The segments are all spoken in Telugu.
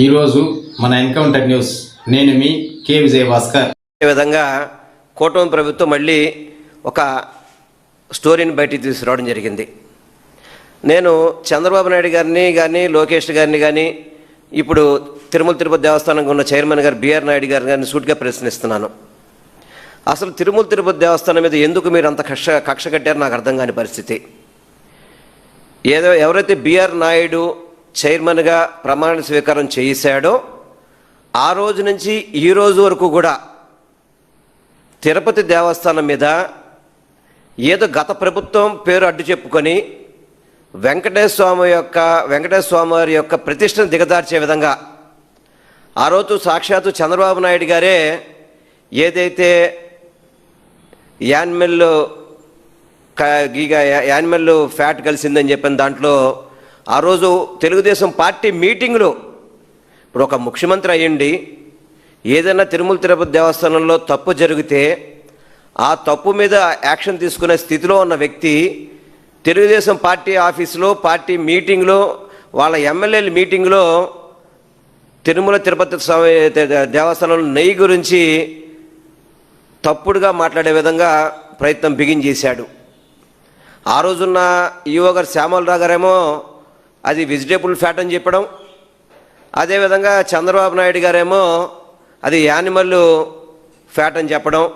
ఈరోజు మన ఎన్కౌంటర్ న్యూస్. నేను మీ కే విజయ భాస్కర్ ఈ విధంగా కూటమి ప్రభుత్వం మళ్ళీ ఒక స్టోరీని బయటికి తీసుకురావడం జరిగింది. నేను చంద్రబాబు నాయుడు గారిని కానీ లోకేష్ గారిని కానీ ఇప్పుడు తిరుమల తిరుపతి దేవస్థానంగా ఉన్న చైర్మన్ గారు బిఆర్ నాయుడు గారు గారిని సూటిగా ప్రశ్నిస్తున్నాను. అసలు తిరుమల తిరుపతి దేవస్థానం మీద ఎందుకు మీరు అంత కక్ష కక్ష కట్టారో నాకు అర్థం కాని పరిస్థితి. ఏదో ఎవరైతే బిఆర్ నాయుడు చైర్మన్గా ప్రమాణ స్వీకారం చేశాడో ఆ రోజు నుంచి ఈ రోజు వరకు కూడా తిరుపతి దేవస్థానం మీద ఏదో గత ప్రభుత్వం పేరు అడ్డు చెప్పుకొని వెంకటేశ్వర స్వామి యొక్క వెంకటేశ్వర స్వామి వారి యొక్క ప్రతిష్టను దిగదార్చే విధంగా ఆ రోజు సాక్షాత్తు చంద్రబాబు నాయుడు గారే ఏదైతే యాన్మెల్ క- గీగా ఫ్యాట్ కలిసిందని చెప్పిన దాంట్లో ఆ రోజు తెలుగుదేశం పార్టీ మీటింగ్లో ఇప్పుడు ఒక ముఖ్యమంత్రి అయ్యండి ఏదైనా తిరుమల తిరుపతి దేవస్థానంలో తప్పు జరిగితే ఆ తప్పు మీద యాక్షన్ తీసుకునే స్థితిలో ఉన్న వ్యక్తి తెలుగుదేశం పార్టీ ఆఫీసులో పార్టీ మీటింగ్లో వాళ్ళ ఎమ్మెల్యేల మీటింగ్లో తిరుమల తిరుపతి స్వామి దేవస్థానంలో నెయ్యి గురించి తప్పుడుగా మాట్లాడే విధంగా ప్రయత్నం బిగించేశాడు ఆ రోజున్న ఈవో గారు శ్యామలరావు గారేమో అది వెజిటేబుల్ ఫ్యాట్ అని చెప్పడం. అదేవిధంగా చంద్రబాబు నాయుడు గారేమో అది యానిమల్ ఫ్యాట్ అని చెప్పడం.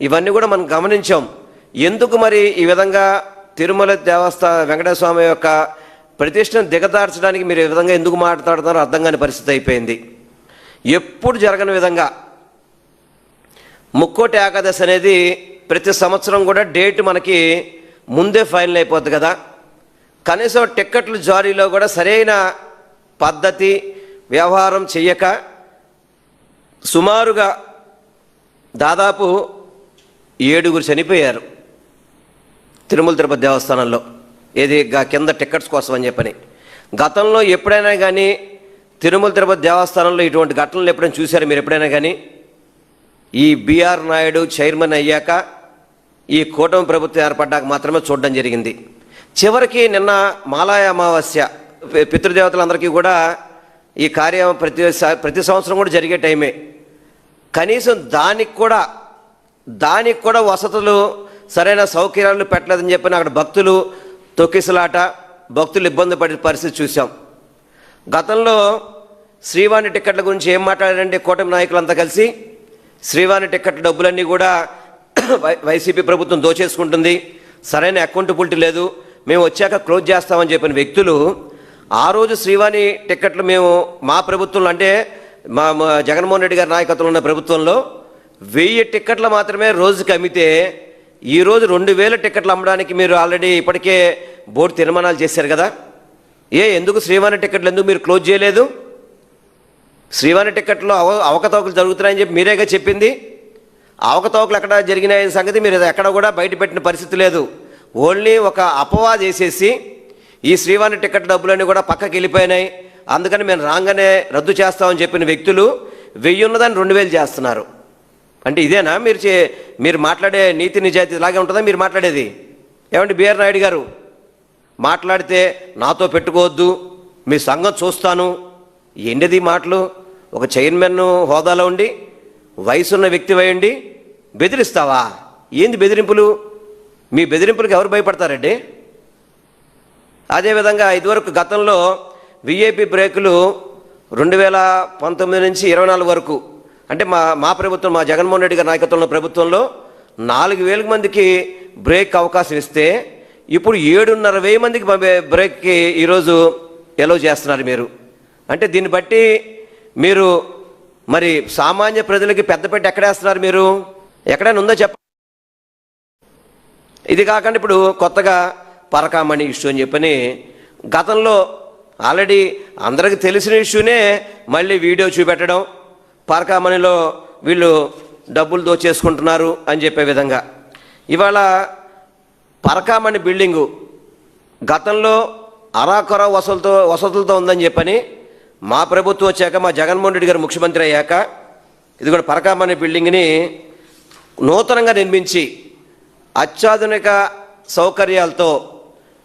ఇవన్నీ కూడా మనం గమనించాం. ఎందుకు మరి ఈ విధంగా తిరుమల దేవస్థాన వెంకటేశ్వర యొక్క ప్రతిష్టను దిగదార్చడానికి మీరు ఈ విధంగా ఎందుకు మాట్లాడుతున్నారో అర్థం కాని పరిస్థితి అయిపోయింది. ఎప్పుడు జరగని విధంగా ముక్కోటి ఏకాదశి అనేది ప్రతి సంవత్సరం కూడా డేట్ మనకి ముందే ఫైనల్ అయిపోద్ది కదా. కనీసం టిక్కెట్లు జారీలో కూడా సరైన పద్ధతి వ్యవహారం చెయ్యక సుమారుగా దాదాపు ఏడుగురు చనిపోయారు తిరుమల తిరుపతి దేవస్థానంలో. ఏది కింద టికెట్స్ కోసం అని చెప్పని. గతంలో ఎప్పుడైనా కానీ తిరుమల తిరుపతి దేవస్థానంలో ఇటువంటి ఘటనలు ఎప్పుడైనా చూశారు మీరు ఎప్పుడైనా కానీ ఈ బీఆర్ నాయుడు చైర్మన్ అయ్యాక ఈ కూటమి ప్రభుత్వం ఏర్పడ్డాక మాత్రమే చూడడం జరిగింది. చివరికి నిన్న మాలాయ అమావాస్య పితృదేవతలందరికీ కూడా ఈ కార్యం ప్రతి ప్రతి సంవత్సరం కూడా జరిగే టైమే. కనీసం దానికి కూడా దానికి కూడా వసతులు సరైన సౌకర్యాలు పెట్టలేదని చెప్పిన అక్కడ భక్తులు తొక్కిసలాట భక్తులు ఇబ్బంది పడే పరిస్థితి చూసాం గతంలో శ్రీవాణి టిక్కెట్ల గురించి ఏం మాట్లాడారంటే కూటమి నాయకులంతా కలిసి? శ్రీవాణి టిక్కెట్ డబ్బులన్నీ కూడా వై- వైసీపీ ప్రభుత్వం దోచేసుకుంటుంది. సరైన అకౌంటబిలిటీ లేదు. మేము వచ్చాక క్లోజ్ చేస్తామని చెప్పిన వ్యక్తులు ఆ రోజు శ్రీవాణి టిక్కెట్లు మేము మా ప్రభుత్వంలో అంటే మా జగన్మోహన్ రెడ్డి గారి నాయకత్వంలో ఉన్న ప్రభుత్వంలో వెయ్యి టిక్కెట్లు మాత్రమే రోజుకి అమ్మితే ఈరోజు రెండు వేల టిక్కెట్లు అమ్మడానికి మీరు ఆల్రెడీ ఇప్పటికే బోర్డు తీర్మానాలు చేశారు కదా. ఏ ఎందుకు శ్రీవాణి టిక్కెట్లు ఎందుకు మీరు క్లోజ్ చేయలేదు? శ్రీవాణి టిక్కెట్లో అవ అవకతవకలు జరుగుతున్నాయని చెప్పి మీరేగా చెప్పింది? అవకతవకలు ఎక్కడ జరిగినాయని సంగతి మీరు ఎక్కడ కూడా బయట పెట్టిన పరిస్థితి లేదు. ఓన్లీ ఒక అపవా చేసేసి ఈ శ్రీవాణి టికెట్ డబ్బులన్నీ కూడా పక్కకి వెళ్ళిపోయినాయి. అందుకని మేము రాగానే రద్దు చేస్తామని చెప్పిన వ్యక్తులు వెయ్యి ఉన్నదాన్ని రెండు వేలు చేస్తున్నారు. అంటే ఇదేనా? మీరు చే మీరు మాట్లాడే నీతి నిజాయితీ ఇలాగే ఉంటుందా? మీరు మాట్లాడేది. ఏమండి బిఆర్ నాయుడు గారు? మాట్లాడితే నాతో పెట్టుకోవద్దు మీ సంఘం చూస్తాను. ఎండది మాటలు? ఒక చైర్మన్ హోదాలో ఉండి వయసున్న వ్యక్తి వేయండి బెదిరిస్తావా? ఏంది బెదిరింపులు? మీ బెదిరింపులకు ఎవరు భయపడతారండి? అదేవిధంగా ఇదివరకు గతంలో విఐపి బ్రేకులు రెండు వేల పంతొమ్మిది నుంచి ఇరవై నాలుగు వరకు అంటే మా మా ప్రభుత్వం మా జగన్మోహన్ రెడ్డి గారి నాయకత్వంలో ప్రభుత్వంలో నాలుగు వేల మందికి బ్రేక్ అవకాశం ఇస్తే ఇప్పుడు ఏడున్నర వెయ్యి మందికి బ్రేక్కి ఈరోజు ఎలో చేస్తున్నారు మీరు. అంటే దీన్ని బట్టి మీరు మరి సామాన్య ప్రజలకి పెద్దపెట్టి ఎక్కడేస్తున్నారు మీరు? ఎక్కడైనా ఉందో చెప్ప ఇది కాకుండా ఇప్పుడు కొత్తగా పరకామణి ఇష్యూ అని చెప్పని గతంలో ఆల్రెడీ అందరికి తెలిసిన ఇష్యూనే మళ్ళీ వీడియో చూపెట్టడం పరకామణిలో వీళ్ళు డబ్బులు దోచేసుకుంటున్నారు అని చెప్పే విధంగా. ఇవాళ పరకామణి బిల్డింగు గతంలో అరాకొర వసతులతో వసతులతో ఉందని చెప్పని మా ప్రభుత్వం వచ్చాక మా జగన్మోహన్ రెడ్డి గారు ముఖ్యమంత్రి అయ్యాక ఇది కూడా పరకామణి బిల్డింగ్ని నూతనంగా నిర్మించి అత్యాధునిక సౌకర్యాలతో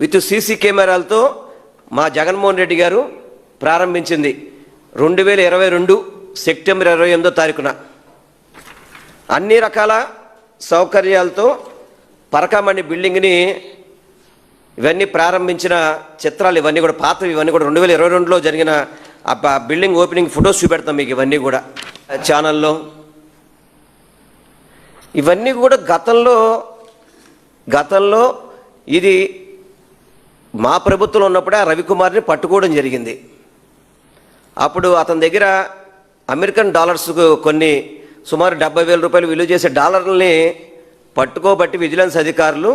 విత్ సీసీ కెమెరాలతో మా జగన్మోహన్ రెడ్డి గారు ప్రారంభించింది రెండు వేల ఇరవై రెండు సెప్టెంబర్ ఇరవై ఎనిమిదో తారీఖున. అన్ని రకాల సౌకర్యాలతో పరకామణి బిల్డింగ్ని ఇవన్నీ ప్రారంభించిన చిత్రాలు ఇవన్నీ కూడా పాతవి ఇవన్నీ కూడా రెండు వేల ఇరవై రెండులో జరిగిన ఆ బిల్డింగ్ ఓపెనింగ్ ఫొటోస్ చూపెడతాం మీకు ఇవన్నీ కూడా. ఛానల్లో. ఇవన్నీ కూడా గతంలో గతంలో ఇది మా ప్రభుత్వంలో ఉన్నప్పుడే ఆ రవికుమార్ని పట్టుకోవడం జరిగింది. అప్పుడు అతని దగ్గర అమెరికన్ డాలర్స్కు కొన్ని సుమారు డెబ్బై వేల రూపాయలు విలువ చేసే డాలర్లని పట్టుకోబట్టి విజిలెన్స్ అధికారులు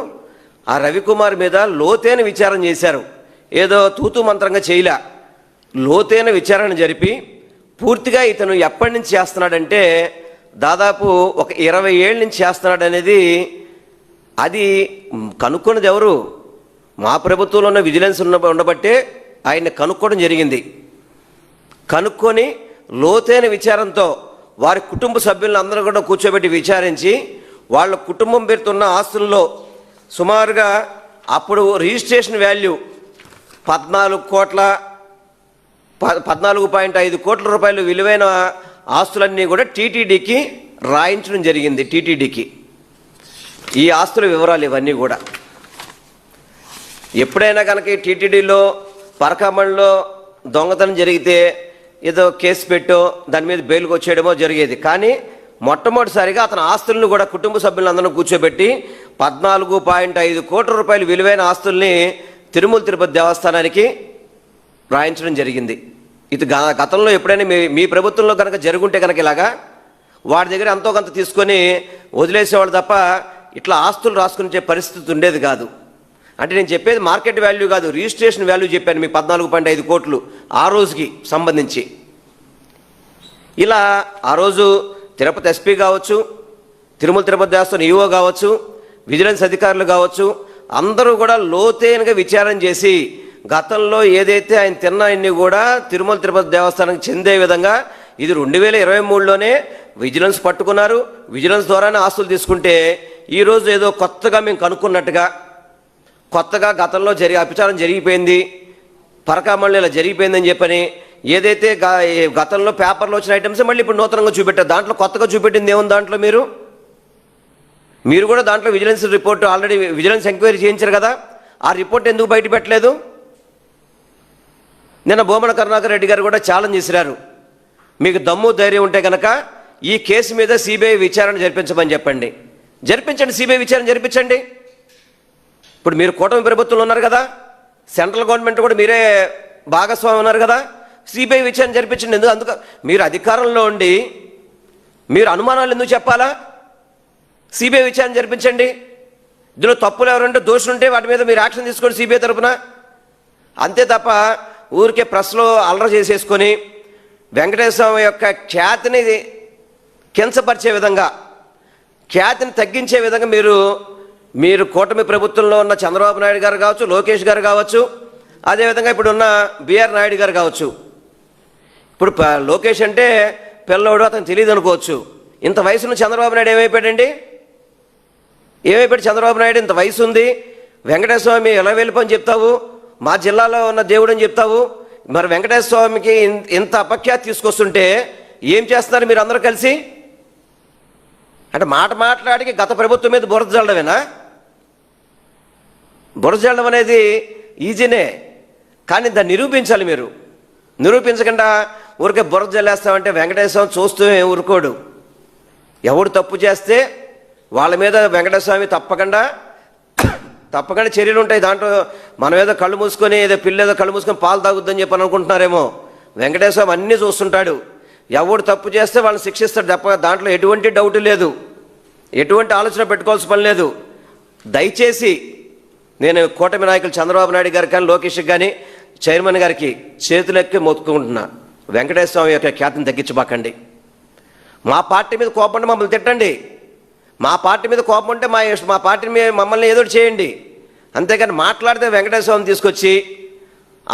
ఆ రవికుమార్ మీద లోతైన విచారణ చేశారు. ఏదో తూతు మంత్రంగా చేయలే. లోతైన విచారణ జరిపి పూర్తిగా ఇతను ఎప్పటి నుంచి చేస్తున్నాడంటే దాదాపు ఒక ఇరవై ఏళ్ళ నుంచి చేస్తున్నాడు అనేది అది కనుక్కున్నది ఎవరు? మా ప్రభుత్వంలో ఉన్న విజిలెన్స్ ఉన్న ఉండబట్టే ఆయన్ని కనుక్కోవడం జరిగింది. కనుక్కొని లోతైన విచారంతో వారి కుటుంబ సభ్యులను అందరూ కూడా కూర్చోబెట్టి విచారించి వాళ్ళ కుటుంబం పేరుతున్న ఆస్తుల్లో సుమారుగా అప్పుడు రిజిస్ట్రేషన్ వాల్యూ పద్నాలుగు కోట్ల ప- పద్నాలుగు పాయింట్ ఐదు కోట్ల రూపాయలు విలువైన ఆస్తులన్నీ కూడా టీటీడీకి రాయించడం జరిగింది టీటీడీకి. ఈ ఆస్తుల వివరాలు ఇవన్నీ కూడా. ఎప్పుడైనా కనుక టీటీడీలో పరకామణిలో దొంగతనం జరిగితే ఏదో కేసు పెట్టో దాని మీద బెయిల్కి వచ్చేయడమో జరిగేది. కానీ మొట్టమొదటిసారిగా అతని ఆస్తులను కూడా కుటుంబ సభ్యులందరూ కూర్చోబెట్టి పద్నాలుగు పాయింట్ ఐదు కోట్ల రూపాయలు విలువైన ఆస్తుల్ని తిరుమల తిరుపతి దేవస్థానానికి రాయించడం జరిగింది. ఇది గ- గతంలో ఎప్పుడైనా మీ మీ ప్రభుత్వంలో కనుక జరుగుంటే కనుక ఇలాగా వాడి దగ్గర ఎంతో కొంత తీసుకొని వదిలేసేవాళ్ళు తప్ప ఇట్లా ఆస్తులు రాసుకునే పరిస్థితి ఉండేది కాదు. అంటే నేను చెప్పేది మార్కెట్ వాల్యూ కాదు రిజిస్ట్రేషన్ వాల్యూ చెప్పాను మీ పద్నాలుగు పాయింట్ ఐదు కోట్లు ఆ రోజుకి సంబంధించి. ఇలా ఆ రోజు తిరుపతి ఎస్పీ కావచ్చు తిరుమల తిరుపతి దేవస్థానం ఈఓ కావచ్చు విజిలెన్స్ అధికారులు కావచ్చు అందరూ కూడా లోతైనగా విచారం చేసి గతంలో ఏదైతే ఆయన తిన్నాయన్నీ కూడా తిరుమల తిరుపతి దేవస్థానానికి చెందే విధంగా ఇది రెండు వేల ఇరవై మూడులోనే విజిలెన్స్ పట్టుకున్నారు. విజిలెన్స్ ద్వారానే ఆస్తులు తీసుకుంటే ఈరోజు ఏదో కొత్తగా మేము కనుక్కున్నట్టుగా కొత్తగా గతంలో జరిగి అపచారం జరిగిపోయింది పరకామణి ఇలా జరిగిపోయిందని చెప్పని ఏదైతే గతంలో పేపర్లో వచ్చిన ఐటమ్స్ మళ్ళీ ఇప్పుడు నూతనంగా చూపెట్టారు. దాంట్లో కొత్తగా చూపెట్టింది ఏముంది దాంట్లో మీరు? మీరు కూడా దాంట్లో vigilance report already vigilance enquiry చేయించారు కదా ఆ రిపోర్ట్ ఎందుకు బయట పెట్టలేదు? నిన్న భూమన కరుణాకర్ రెడ్డి గారు కూడా ఛాలెంజ్ చేసినారు. మీకు దమ్ము ధైర్యం ఉంటే కనుక ఈ కేసు మీద సిబిఐ విచారణ జరిపించమని చెప్పండి. జరిపించండి సిబిఐ విచారణ జరిపించండి. ఇప్పుడు మీరు కూటమి ప్రభుత్వంలో ఉన్నారు కదా సెంట్రల్ గవర్నమెంట్ కూడా మీరే భాగస్వామి ఉన్నారు కదా సిబిఐ విచారణ జరిపించండి. ఎందుకు అందుకు మీరు అధికారంలో ఉండి మీరు అనుమానాలు ఎందుకు చెప్పాలా? సిబిఐ విచారణ జరిపించండి. ఇందులో తప్పులు ఎవరంటే దోషులు ఉంటే వాటి మీద మీరు యాక్షన్ తీసుకోండి సిబిఐ తరఫున అంతే తప్ప ఊరికే ప్రెస్లో అలర చేసేసుకొని వెంకటేశ్వర యొక్క ఖ్యాతిని కించపరిచే విధంగా ఖ్యాతిని తగ్గించే విధంగా మీరు మీరు కూటమి ప్రభుత్వంలో ఉన్న చంద్రబాబు నాయుడు గారు కావచ్చు లోకేష్ గారు కావచ్చు అదేవిధంగా ఇప్పుడు ఉన్న బిఆర్ నాయుడు గారు కావచ్చు. ఇప్పుడు లోకేష్ అంటే పిల్లోడు అతను తెలియదు అనుకోవచ్చు. ఇంత వయసున్న చంద్రబాబు నాయుడు ఏమైపోయాడండి? ఏమైపోయాడు చంద్రబాబు నాయుడు? ఇంత వయసు ఉంది. వెంకటేశ్వర స్వామి ఎలా వెళ్ళిపోని చెప్తావు? మా జిల్లాలో ఉన్న దేవుడు అని చెప్తావు? మరి వెంకటేశ్వర స్వామికి ఇన్- ఇంత అపఖ్యాతి తీసుకొస్తుంటే ఏం చేస్తున్నారు మీరు అందరూ కలిసి? అంటే మాట మాట్లాడికి గత ప్రభుత్వం మీద బురద జల్లడమేనా? బురద జల్లడం అనేది ఈజీనే కానీ దాన్ని నిరూపించాలి మీరు. నిరూపించకుండా ఊరికే బురద జల్లేస్తామంటే వెంకటేశ్వరం చూస్తూ ఊరుకోడు. ఎవడు తప్పు చేస్తే వాళ్ళ మీద వెంకటేశ్వర తప్పకుండా తప్పకుండా చర్యలు ఉంటాయి. దాంట్లో మన ఏదో కళ్ళు మూసుకొని ఏదో పిల్ల ఏదో కళ్ళు మూసుకొని పాలు తాగుద్దని చెప్పని అనుకుంటున్నారేమో. వెంకటేశ్వరం అన్నీ చూస్తుంటాడు. ఎవడు తప్పు చేస్తే వాళ్ళని శిక్షిస్తాడు తప్ప దాంట్లో ఎటువంటి డౌట్ లేదు. ఎటువంటి ఆలోచన పెట్టుకోవాల్సిన పని లేదు. దయచేసి నేను కూటమి నాయకులు చంద్రబాబు నాయుడు గారికి కానీ లోకేష్ కానీ చైర్మన్ గారికి చేతులెక్కి మొత్తుకుంటున్నా. వెంకటేశ్వర స్వామి యొక్క ఖ్యాతిని తగ్గించబాకండి. మా పార్టీ మీద కోపం ఉంటే మమ్మల్ని తిట్టండి. మా పార్టీ మీద కోపం ఉంటే మా మా పార్టీ మీద మమ్మల్ని ఏదో చేయండి. అంతేకాని మాట్లాడితే వెంకటేశ్వర స్వామిని తీసుకొచ్చి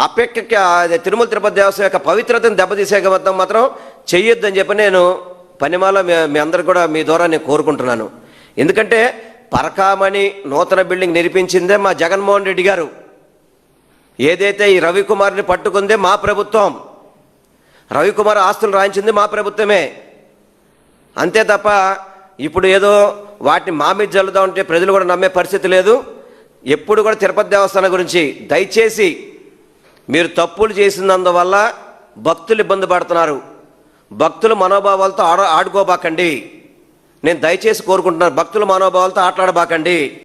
అపెక్క అదే తిరుమల తిరుపతి దేవస్థానం యొక్క పవిత్రతను దెబ్బతీసే వద్ద మాత్రం చెయ్యొద్దని చెప్పి నేను పనిమాల మీ అందరు కూడా మీ ద్వారా నేను కోరుకుంటున్నాను. ఎందుకంటే పరకామణి నూతన బిల్డింగ్ నిర్మించిందే మా జగన్మోహన్ రెడ్డి గారు. ఏదైతే ఈ రవికుమార్ని పట్టుకుందే మా ప్రభుత్వం రవికుమార్ ఆస్తులు రాయించింది మా ప్రభుత్వమే. అంతే తప్ప ఇప్పుడు ఏదో వాటిని మామిడి జల్లుదామంటే ప్రజలు కూడా నమ్మే పరిస్థితి లేదు. ఎప్పుడు కూడా తిరుపతి దేవస్థానం గురించి దయచేసి మీరు తప్పులు చేసినందువల్ల భక్తులు ఇబ్బంది పడుతున్నారు. భక్తుల మనోభావాలతో ఆడ ఆడుకోబాకండి. నేను దయచేసి కోరుకుంటున్నాను భక్తుల మనోభావాలతో ఆటలాడబాకండి.